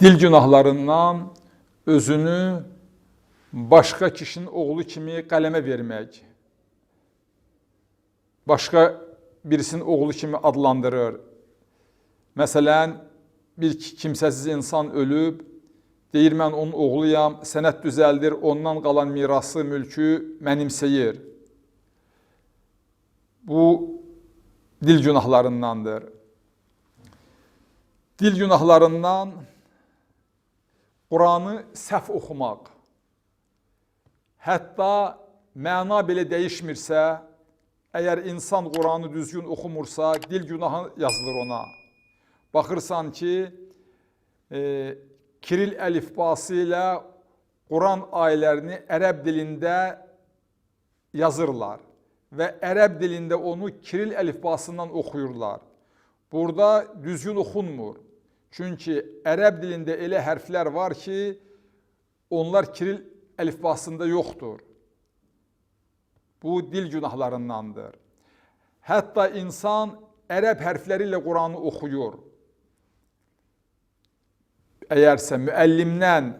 Dil günahlarından özünü başqa kişinin oğlu kimi qələmə vermək, başqa birisinin oğlu kimi adlandırır. Məsələn, bir kimsəsiz insan ölüb, deyir mən onun oğluyam, sənət düzəldir, ondan qalan mirası, mülkü mənimsəyir. Bu dil günahlarındandır. Dil günahlarından Quranı səhv oxumaq. Hətta məna belə dəyişmirsə, əgər insan Quranı düzgün oxumursa, dil günahı yazılır ona. Baxırsan ki, e, Kiril əlifbası ilə Quran ayələrini ərəb dilində yazırlar və ərəb dilində onu Kiril əlifbasından oxuyurlar. Burada düzgün oxunmur. Çünki ərəb dilində elə hərflər var ki, onlar Kiril əlifbasında yoxdur. Bu dil günahlarındandır. Hətta insan ərəb hərfləri ilə Quranı oxuyur. Əgərsə müəllimdən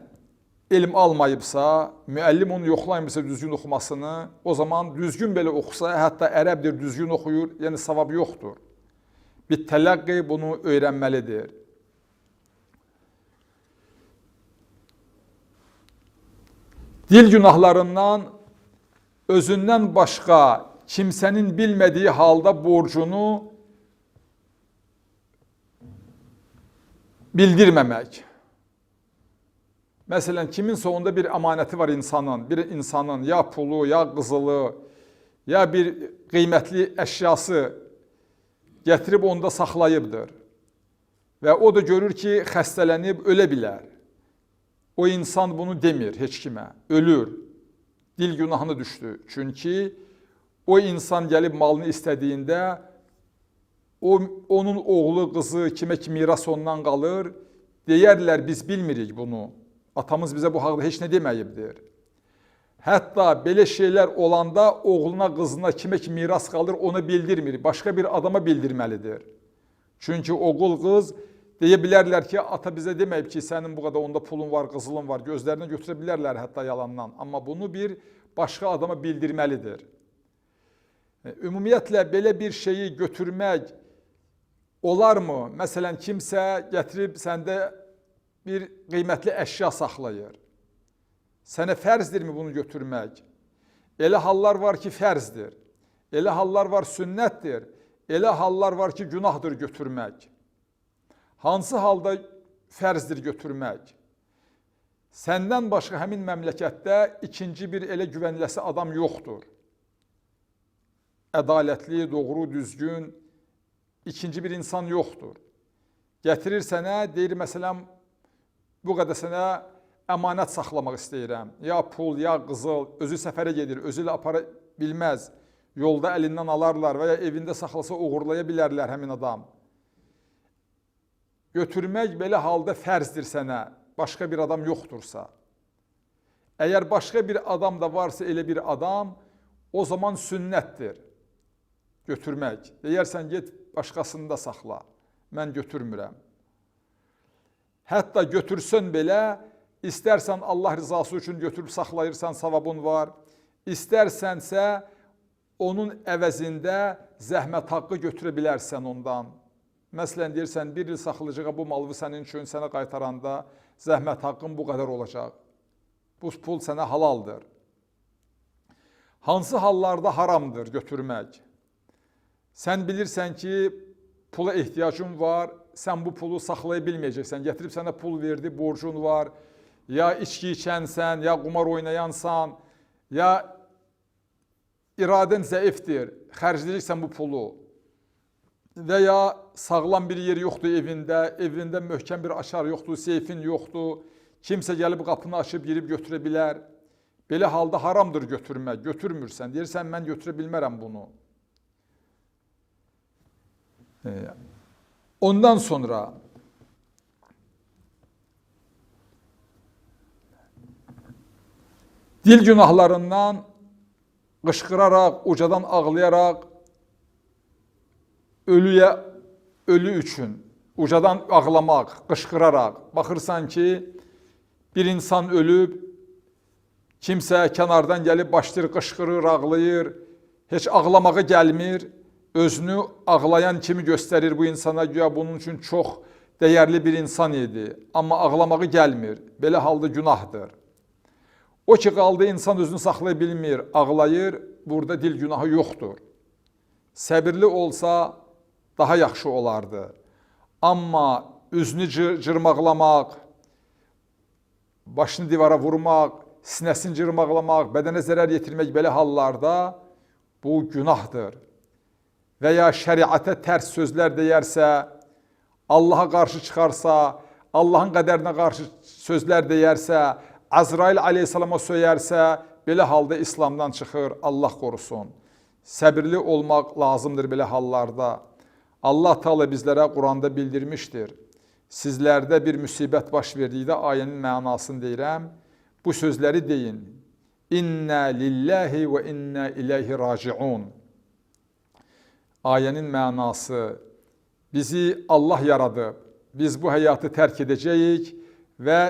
elm almayıbsa, müəllim onu yoxlaymırsa düzgün oxumasını, o zaman düzgün belə oxusa, hətta ərəbdir düzgün oxuyur, yəni savab yoxdur. Bir tələqqi bunu öyrənməlidir. Dil günahlarından özündən başqa kimsənin bilmədiyi halda borcunu bildirməmək. Məsələn, kiminsə onda bir əmanəti var insanın, bir insanın ya pulu, ya qızılı, ya bir qiymətli əşyası gətirib onda saxlayıbdır. Və o da görür ki, xəstələnib ölə bilər. O insan bunu demir heç kimə, ölür. Dil günahını düşdü. Çünki o insan gəlib malını istədiyində o onun oğlu, qızı kimə ki miras ondan qalır. Deyərlər biz bilmirik bunu. Atamız bizə bu haqda heç nə deməyibdir. Hətta belə şeylər olanda oğluna, qızına kimə ki miras qalır ona bildirmir. Başqa bir adama bildirməlidir. Çünki oğul, qız deyə bilərlər ki, ata bizə deməyib ki, sənin bu qədər onda pulun var, qızılın var. Gözlərinə götürə bilərlər hətta yalandan. Amma bunu bir başqa adama bildirməlidir. E, Ümumiyyətlə belə bir şeyi götürmək olarmı? Məsələn, kimsə gətirib səndə bir qiymətli əşya saxlayır. Sənə fərzdirmi bunu götürmək? Elə hallar var ki, fərzdir. Elə hallar var sünnətdir. Elə hallar var ki, günahdır götürmək. Hansı halda fərzdir götürmək? Səndən başqa həmin məmləkətdə ikinci bir elə güvəniləsi adam yoxdur. Ədalətli, doğru, düzgün ikinci bir insan yoxdur. Gətirir sənə, deyir məsələn, bu qədər sənə əmanət saxlamaq istəyirəm. Ya pul, ya qızıl, özü səfərə gedir, özü ilə apara bilməz. Yolda əlindən alarlar və ya evində saxlasa uğurlaya bilərlər həmin adam. Götürmək belə halda fərzdir sənə, başqa bir adam yoxdursa. Əgər başqa bir adam da varsa elə bir adam, o zaman sünnətdir götürmək. Deyərsən, get başqasını da saxla, mən götürmürəm. Hətta götürsən belə, istərsən Allah rızası üçün götürüb saxlayırsan, savabın var. İstərsənsə, onun əvəzində zəhmət haqqı götürə ondan. Məsələn, deyirsən, bir il saxlayacağa bu malı sənin üçün sənə qaytaranda zəhmət haqqın bu qədər olacaq. Bu pul sənə halaldır. Hansı hallarda haramdır götürmək? Sən bilirsən ki, pula ehtiyacın var, sən bu pulu saxlaya bilməyəcəksən. Gətirib sənə pul verdi, borcun var. Ya içki içənsən, ya qumar oynayansan, ya iradən zəifdir, xərcləyirsən bu pulu. Və ya sağlam bir yer yoxdur evində, evində möhkəm bir açar yoxdur, seyfin yoxdur. Kimsə gəlib qapını açıb girib götürə bilər. Belə halda haramdır götürmək. Götürmürsən. Deyirsən mən götürə bilmərəm bunu. Ondan sonra dil günahlarından qışqıraraq, ucadan ağlayaraq ölüyə ölü üçün ucadan ağlamaq, qışqıraraq, baxırsan ki, bir insan ölüb, kimsə kənardan gəlib başlayır, qışqırır, ağlayır, heç ağlamağı gəlmir, özünü ağlayan kimi göstərir bu insana, güya bunun üçün çox dəyərli bir insan idi, amma ağlamağı gəlmir, belə halda günahdır. O ki, qaldı insan özünü saxlaya ağlayır, burada dil günahı yoxdur. Səbirli olsa daha yaxşı olardı. Amma üzünü cır cırmaqlamaq, başını divara vurmaq, sinəsini cırmaqlamaq, bədənə zərər yetirmək belə hallarda bu günahdır. Və ya şəriətə tərs sözlər deyərsə, Allaha qarşı çıxarsa, Allahın qədərinə qarşı sözlər deyərsə, Azrail aleyhissalama söyərsə, belə halda İslamdan çıxır, Allah qorusun. Səbirli olmaq lazımdır belə hallarda. Allah Taala bizlərə Quranda bildirmişdir. Sizlərdə bir müsibət baş verdikdə ayənin mənasını deyirəm. Bu sözləri deyin. İnna lillahi və inna ilayhi raciun. Ayənin mənası bizi Allah yaradıb. Biz bu həyatı tərk edəcəyik və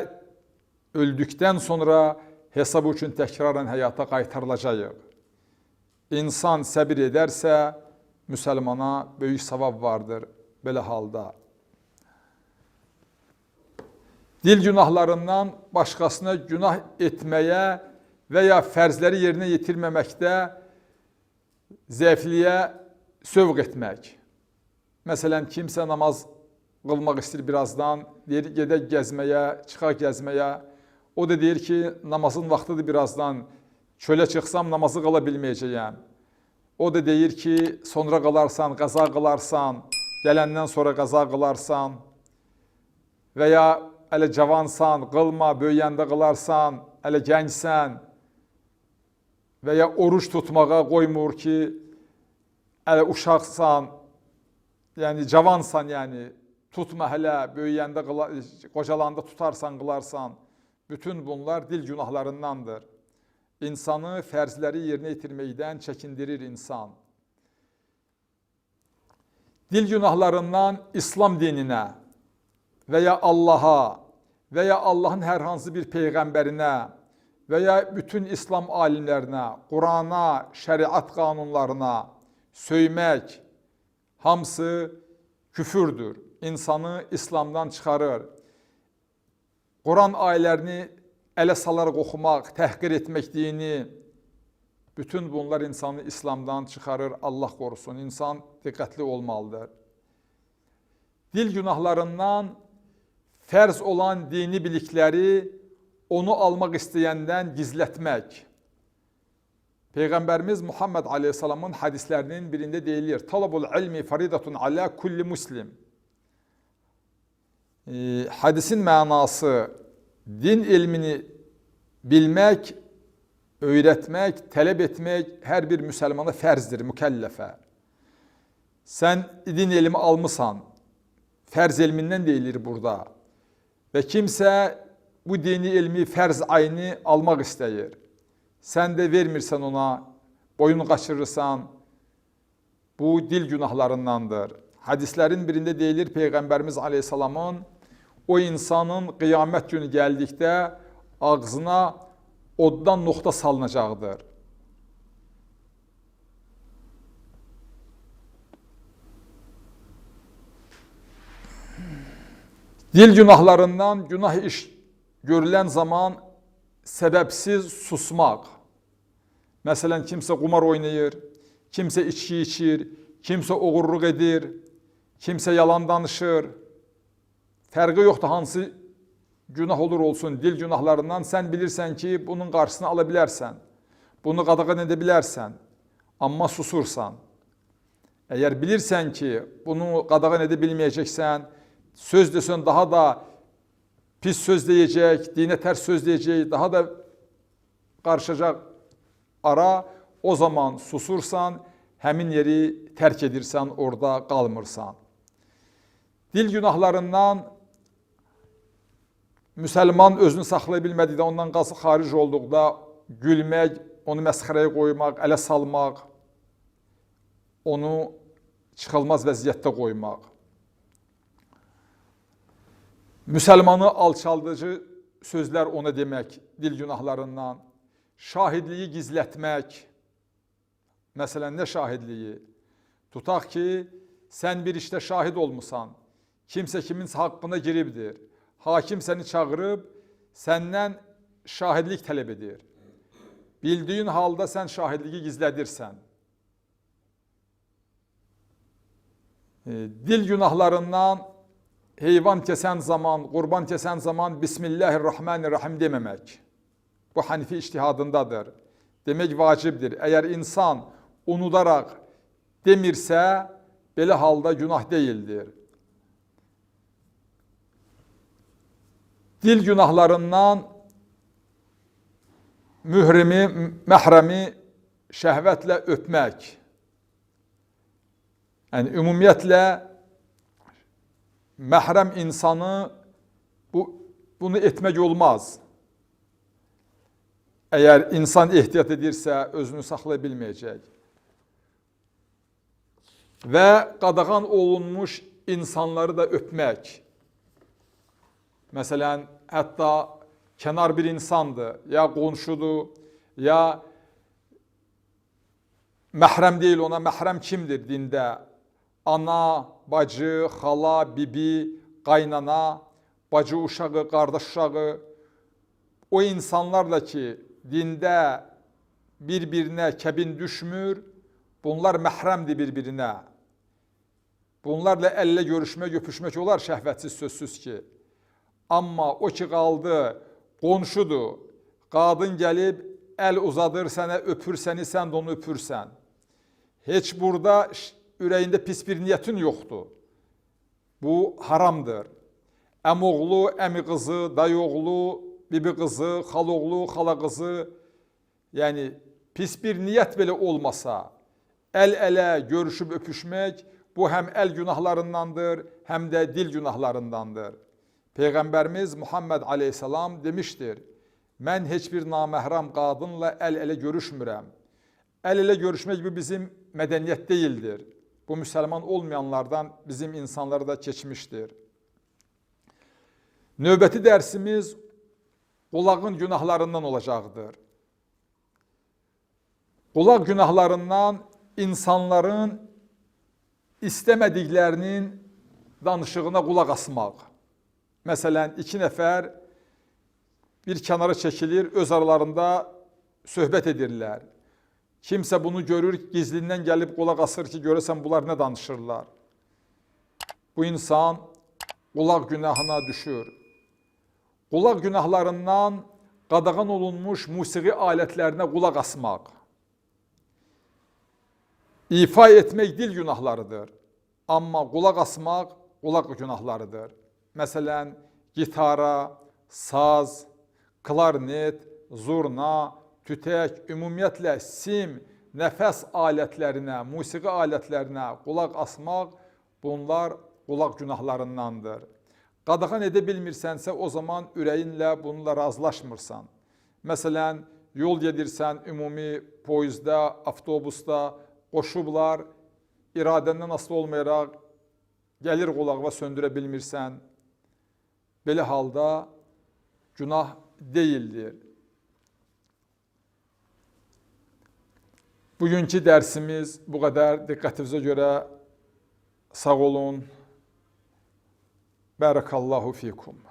öldükdən sonra hesab üçün təkrarən həyata qaytarılacağıq. İnsan səbir edərsə, müsəlmana böyük savab vardır belə halda. Dil günahlarından başqasına günah etməyə və ya fərzləri yerinə yetirməməkdə zəifliyə sövq etmək. Məsələn, kimsə namaz qılmaq istəyir birazdan, deyir gedək gəzməyə, çıxaq gəzməyə. O da deyir ki, namazın vaxtıdır birazdan, çölə çıxsam namazı qala bilməyəcəyəm. O da deyir ki, sonra qalarsan, qəza qılarsan, gələndən sonra qəza qılarsan və ya hələ cavansan, qılma, böyüyəndə qılarsan, hələ gəncsən və ya oruç tutmağa qoymur ki, hələ uşaqsan, yəni cavansan, yəni tutma hələ, böyüyəndə, qocalanda tutarsan, qılarsan. Bütün bunlar dil günahlarındandır. İnsanı fərzləri yerinə yetirməkdən çəkindirir insan. Dil günahlarından İslam dininə və ya Allaha və ya Allahın hər hansı bir peyğəmbərinə və ya bütün İslam alimlərinə, Qurana, şəriat qanunlarına söymək hamısı küfürdür. İnsanı İslamdan çıxarır. Quran ayələrini ələ salaraq oxumaq, təhqir etmək dini, bütün bunlar insanı İslamdan çıxarır, Allah qorusun. İnsan diqqətli olmalıdır. Dil günahlarından fərz olan dini bilikləri onu almaq istəyəndən gizlətmək. Peyğəmbərimiz Muhammed Aleyhisselamın hədislərinin birində deyilir: "Talabul ilmi faridatun ala kulli muslim." E, hədisin mənası din elmini bilmək, öyrətmək, tələb etmək hər bir müsəlmana fərzdir, mükəlləfə. Sən din elmi almısan, fərz elmindən deyilir burada. Və kimsə bu dini elmi fərz ayını almaq istəyir. Sən də vermirsən ona, boyun qaçırırsan, bu dil günahlarındandır. Hədislərin birində deyilir Peyğəmbərimiz Aleyhisselamın o insanın qiyamət günü gəldikdə ağzına oddan nokta salınacaqdır. Dil günahlarından günah iş görülən zaman səbəbsiz susmaq. Məsələn, kimsə qumar oynayır, kimsə içki içir, kimsə oğurluq edir, kimsə yalan danışır. Fərqi yoxdur hansı günah olur olsun dil günahlarından sən bilirsən ki, bunun qarşısını ala bilərsən. Bunu qadağan edə bilərsən, amma susursan. Əgər bilirsən ki, bunu qadağan edə bilməyəcəksən, söz desən daha da pis söz deyəcək, dinə tərs söz deyəcək, daha da qarışacaq ara, o zaman susursan, həmin yeri tərk edirsən, orada qalmırsan. Dil günahlarından müsəlman özünü saxlaya bilmədikdə, ondan qası xaric olduqda gülmək, onu məsxərəyə qoymaq, ələ salmaq, onu çıxılmaz vəziyyətdə qoymaq. Müsəlmanı alçaldıcı sözlər ona demək, dil günahlarından, şahidliyi gizlətmək. Məsələn, nə şahidliyi? Tutaq ki, sən bir işdə şahid olmusan, kimsə kiminsə haqqına giribdir, hakim səni çağırıb, səndən şahidlik tələb edir. Bildiyin halda sən şahidliyi gizlədirsən. E, Dil günahlarından heyvan kəsən zaman, qurban kəsən zaman Bismillahirrahmanirrahim deməmək. Bu Hanifi ictihadındadır. Demək vacibdir. Əgər insan unudaraq demirsə, belə halda günah deyildir. Dil günahlarından mührimi, məhrəmi şəhvətlə öpmək. Yəni ümumiyyətlə məhrəm insanı bu bunu etmək olmaz. Əgər insan ehtiyat edirsə, özünü saxlaya bilməyəcək. Və qadağan olunmuş insanları da öpmək. Məsələn, hətta kənar bir insandır, ya qonşudur, ya məhrəm deyil ona, məhrəm kimdir dində? Ana, bacı, xala, bibi, qaynana, bacı uşağı, qardaş uşağı, o insanlarla ki, dində bir-birinə düşmür, bunlar məhrəmdir bir-birinə. Bunlarla əllə görüşmək, öpüşmək olar şəhvətsiz sözsüz ki. Amma o ki qaldı, qonşudur, qadın gəlib əl uzadır sənə, öpür səni, sən də onu öpürsən. Heç burada ürəyində pis bir niyyətin yoxdur. Bu haramdır. Əmoğlu, əmi qızı, dayıoğlu, bibi qızı, xaloğlu, xala qızı, yəni pis bir niyyət belə olmasa, əl-ələ görüşüb öpüşmək bu həm əl günahlarındandır, həm də dil günahlarındandır. Peyğəmbərimiz Muhammed Aleyhisselam demişdir: Mən heç bir naməhrəm qadınla əl-ələ görüşmürəm. Əl-ələ görüşmək bu bizim mədəniyyət deyildir. Bu müsəlman olmayanlardan bizim insanlara da keçmişdir. Növbəti dərsimiz qulağın günahlarından olacaqdır. Qulaq günahlarından insanların istəmədiklərinin danışığına qulaq asmaq. Məsələn, iki nəfər bir kənara çəkilir, öz aralarında söhbət edirlər. Kimsə bunu görür, gizlindən gəlib qulaq asır ki, görəsən bunlar nə danışırlar. Bu insan qulaq günahına düşür. Qulaq günahlarından qadağan olunmuş musiqi alətlərinə qulaq asmaq. İfa etmək dil günahlarıdır. Amma qulaq asmaq qulaq günahlarıdır. Məsələn, gitara, saz, klarnet, zurna, tütək, ümumiyyətlə sim, nəfəs alətlərinə, musiqi alətlərinə qulaq asmaq bunlar qulaq günahlarındandır. Qadağan edə bilmirsənsə, o zaman ürəyinlə bununla razılaşmırsan. Məsələn, yol gedirsən, ümumi poyizdə, avtobusda qoşublar, iradəndən asılı olmayaraq gəlir qulağına söndürə bilmirsən. Belə halda günah deyildir. Bugünkü dərsimiz bu qədər. Diqqətinizə görə sağ olun. Barakallahu fikum.